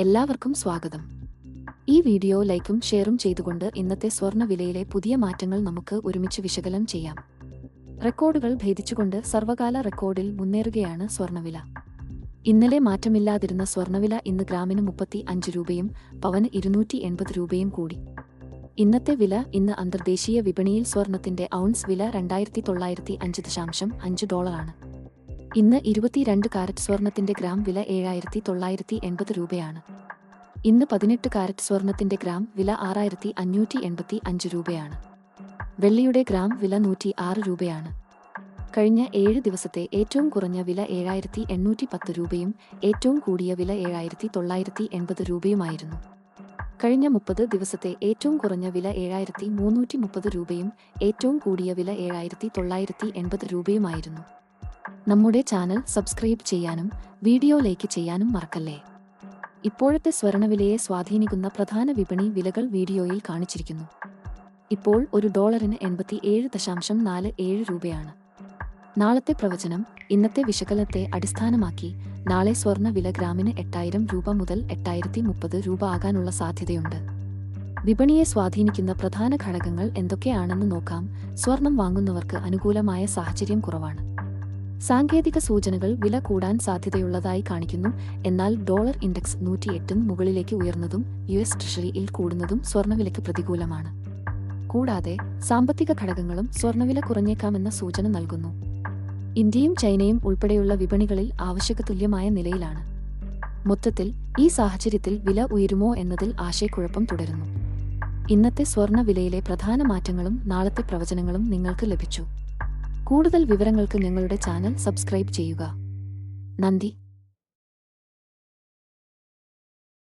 എല്ലാവർക്കും സ്വാഗതം. ഈ വീഡിയോ ലൈക്കും ഷെയറും ചെയ്തുകൊണ്ട് ഇന്നത്തെ സ്വർണ വിലയിലെ പുതിയ മാറ്റങ്ങൾ നമുക്ക് ഒരുമിച്ച് വിശകലനം ചെയ്യാം. റെക്കോർഡുകൾ ഭേദിച്ചുകൊണ്ട് സർവകാല റെക്കോർഡിൽ മുന്നേറുകയാണ് സ്വർണവില ഇന്നലെ മാറ്റമില്ലാതിരുന്ന സ്വർണവില ഇന്ന് ഗ്രാമിന് മുപ്പത്തി അഞ്ച് രൂപയും പവന് ഇരുന്നൂറ്റി എൺപത് രൂപയും കൂടി. ഇന്നത്തെ വില ഇന്ന് അന്തർദേശീയ വിപണിയിൽ സ്വർണത്തിന്റെ ഔൺസ് വില രണ്ടായിരത്തി തൊള്ളായിരത്തി അഞ്ച് ദശാംശം അഞ്ച് ഡോളറാണ്. ഇന്ന് ഇരുപത്തിരണ്ട് കാരറ്റ് സ്വർണത്തിന്റെ ഗ്രാം വില ഏഴായിരത്തി തൊള്ളായിരത്തി എൺപത് രൂപയാണ്. ഇന്ന് പതിനെട്ട് കാരറ്റ് സ്വർണത്തിന്റെ ഗ്രാം വില ആറായിരത്തി അഞ്ഞൂറ്റി എൺപത്തി അഞ്ച് രൂപയാണ്. വെള്ളിയുടെ ഗ്രാം വില നൂറ്റി ആറ് രൂപയാണ്. കഴിഞ്ഞ ഏഴ് ദിവസത്തെ ഏറ്റവും കുറഞ്ഞ വില ഏഴായിരത്തി എണ്ണൂറ്റി പത്ത് രൂപയും ഏറ്റവും കൂടിയ വില ഏഴായിരത്തി തൊള്ളായിരത്തി എൺപത് രൂപയുമായിരുന്നു. കഴിഞ്ഞ മുപ്പത് ദിവസത്തെ ഏറ്റവും കുറഞ്ഞ വില ഏഴായിരത്തി മുന്നൂറ്റി മുപ്പത് രൂപയും ഏറ്റവും കൂടിയ വില ഏഴായിരത്തി തൊള്ളായിരത്തി എൺപത് രൂപയുമായിരുന്നു. നമ്മുടെ ചാനൽ സബ്സ്ക്രൈബ് ചെയ്യാനും വീഡിയോ ലൈക്ക് ചെയ്യാനും മറക്കല്ലേ? ഇപ്പോഴത്തെ സ്വർണവിലയെ സ്വാധീനിക്കുന്ന പ്രധാന വിപണി വിലകൾ വീഡിയോയിൽ കാണിച്ചിരിക്കുന്നു. ഇപ്പോൾ ഒരു ഡോളറിന് എൺപത്തി ഏഴ് ദശാംശം നാല് ഏഴ് രൂപയാണ്. നാളത്തെ പ്രവചനം ഇന്നത്തെ വിശകലനത്തെ അടിസ്ഥാനമാക്കി നാളെ സ്വർണ വില ഗ്രാമിന് എട്ടായിരം രൂപ മുതൽ എട്ടായിരത്തി മുപ്പത് രൂപ ആകാനുള്ള സാധ്യതയുണ്ട്. വിപണിയെ സ്വാധീനിക്കുന്ന പ്രധാന ഘടകങ്ങൾ എന്തൊക്കെയാണെന്ന് നോക്കാം. സ്വർണം വാങ്ങുന്നവർക്ക് അനുകൂലമായ സാഹചര്യം കുറവാണ്. സാങ്കേതിക സൂചനകൾ വില കൂടാൻ സാധ്യതയുള്ളതായി കാണിക്കുന്നു. എന്നാൽ ഡോളർ ഇൻഡെക്സ് നൂറ്റിയെട്ടിന് മുകളിലേക്ക് ഉയർന്നതും യു എസ് ട്രഷറിയിൽ കൂടുന്നതും സ്വർണവിലയ്ക്ക് പ്രതികൂലമാണ്. കൂടാതെ സാമ്പത്തിക ഘടകങ്ങളും സ്വർണവില കുറഞ്ഞേക്കാമെന്ന സൂചന നൽകുന്നു. ഇന്ത്യയും ചൈനയും ഉൾപ്പെടെയുള്ള വിപണികളിൽ ആവശ്യകതുല്യമായ നിലയിലാണ്. മൊത്തത്തിൽ ഈ സാഹചര്യത്തിൽ വില ഉയരുമോ എന്നതിൽ ആശയക്കുഴപ്പം തുടരുന്നു. ഇന്നത്തെ സ്വർണ വിലയിലെ പ്രധാന മാറ്റങ്ങളും നാളത്തെ പ്രവചനങ്ങളും നിങ്ങൾക്ക് ലഭിച്ചു. കൂടുതൽ വിവരങ്ങൾക്ക് ഞങ്ങളുടെ ചാനൽ സബ്സ്ക്രൈബ് ചെയ്യുക. നന്ദി.